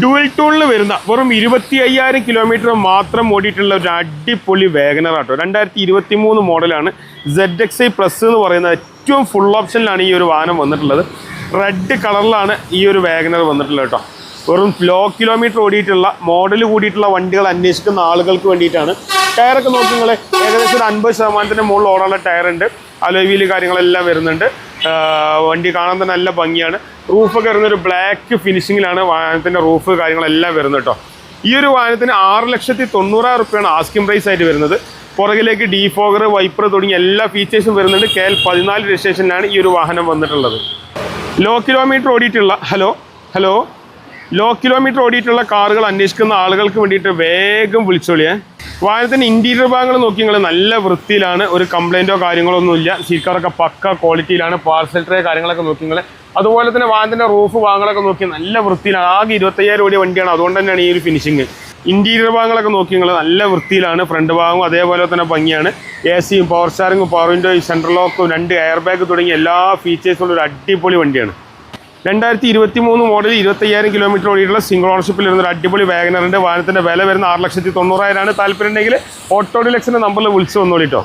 Dual ടൂണിൽ വരുന്ന വെറും ഇരുപത്തി അയ്യായിരം കിലോമീറ്റർ മാത്രം ഓടിയിട്ടുള്ള ഒരു അടിപൊളി വേഗനർ ആട്ടോ. രണ്ടായിരത്തി ഇരുപത്തി മൂന്ന് മോഡലാണ് സെഡ് എക്സ് ഐ പ്ലസ് എന്ന് പറയുന്ന ഏറ്റവും ഫുൾ ഓപ്ഷനിലാണ് ഈ ഒരു വാഹനം വന്നിട്ടുള്ളത്. റെഡ് കളറിലാണ് ഈ ഒരു വേഗനർ വന്നിട്ടുള്ളത് കേട്ടോ. വെറും ലോ കിലോമീറ്റർ ഓടിയിട്ടുള്ള മോഡൽ കൂടിയിട്ടുള്ള വണ്ടികൾ അന്വേഷിക്കുന്ന ആളുകൾക്ക് വേണ്ടിയിട്ടാണ്. ടയറൊക്കെ നോക്കി നിങ്ങൾ ഏകദേശം ഒരു അൻപത് ശതമാനത്തിന്റെ മുകളിൽ ഓടാനുള്ള ടയറുണ്ട് അലോവീൽ കാര്യങ്ങളെല്ലാം വരുന്നുണ്ട്. വണ്ടി കാണാൻ തന്നെ നല്ല ഭംഗിയാണ്. റൂഫൊക്കെ വരുന്ന ഒരു ബ്ലാക്ക് ഫിനിഷിങ്ങിലാണ് വാഹനത്തിന്റെ റൂഫ് കാര്യങ്ങളെല്ലാം വരുന്നത് കേട്ടോ ഈ ഒരു വാഹനത്തിന് ആറ് ലക്ഷത്തി തൊണ്ണൂറായിരം റുപ്യാണ് ആസ്കിംഗ് പ്രൈസ് ആയിട്ട് വരുന്നത്. പുറകിലേക്ക് ഡീഫോഗർ വൈപ്പർ തുടങ്ങിയ എല്ലാ ഫീച്ചേഴ്സും വരുന്നുണ്ട്. കെ എൽ പതിനാല് രജിസ്ട്രേഷനിലാണ് ഈ ഒരു വാഹനം വന്നിട്ടുള്ളത്. ലോ കിലോമീറ്റർ ഓടിയിട്ടുള്ള ഹലോ ഹലോ ലോ കിലോമീറ്റർ ഓടിയിട്ടുള്ള കാറുകൾ അന്വേഷിക്കുന്ന ആളുകൾക്ക് വേണ്ടിയിട്ട് വേഗം വിളിച്ചോളിയേ വാഹനത്തിന്റെ ഇന്റീരിയർ ഭാഗങ്ങൾ നോക്കി നിങ്ങൾ നല്ല വൃത്തിയിലാണ് ഒരു കംപ്ലൈന്റോ കാര്യങ്ങളോ ഒന്നുമില്ല. സീക്കാറൊക്കെ പക്ക ക്വാളിറ്റിയിലാണ് പാർസൽ ട്രേ കാര്യങ്ങളൊക്കെ നോക്കി നിങ്ങൾ അതുപോലെ തന്നെ വാഹനത്തിന്റെ റൂഫ് ഭാഗങ്ങളൊക്കെ നോക്കി നല്ല വൃത്തിയിലാണ്. ആകെ ഇരുപത്തയ്യായിരം കോടി വണ്ടിയാണ്. അതുകൊണ്ട് തന്നെയാണ് ഈ ഒരു ഫിനിഷിങ് ഇന്റീരിയർ ഭാഗങ്ങളൊക്കെ നോക്കി നിങ്ങൾ നല്ല വൃത്തിയിലാണ്. ഫ്രണ്ട് ഭാഗവും അതേപോലെ തന്നെ ഭംഗിയാണ്. എ സിയും പവർ സ്റ്റാറിങ്ങും പവർ വിൻഡോയും സെൻട്രൽ ലോക്കും രണ്ട് എയർ ബാഗ് തുടങ്ങിയ എല്ലാ ഫീച്ചേഴ്സുള്ള ഒരു അടിപൊളി വണ്ടിയാണ്. രണ്ടായിരത്തി ഇരുപത്തി മൂന്ന് മോഡൽ ഇരുപത്തയ്യായിരം കിലോമീറ്റർ ഓടിയിട്ടുള്ള സിംഗിൾ ഓണർഷിപ്പിൽ വരുന്ന ഒരു അടിപൊളി വാഗനറിന്റെ വാഹനത്തിന്റെ വില വരുന്ന ആറ് ലക്ഷത്തി തൊണ്ണൂറായിരമാണ്. താല്പര്യം ഉണ്ടെങ്കിൽ ഓട്ടോ ഡിലക്സിന്റെ നമ്പറിൽ വിളിച്ച് വന്നോളിട്ടോ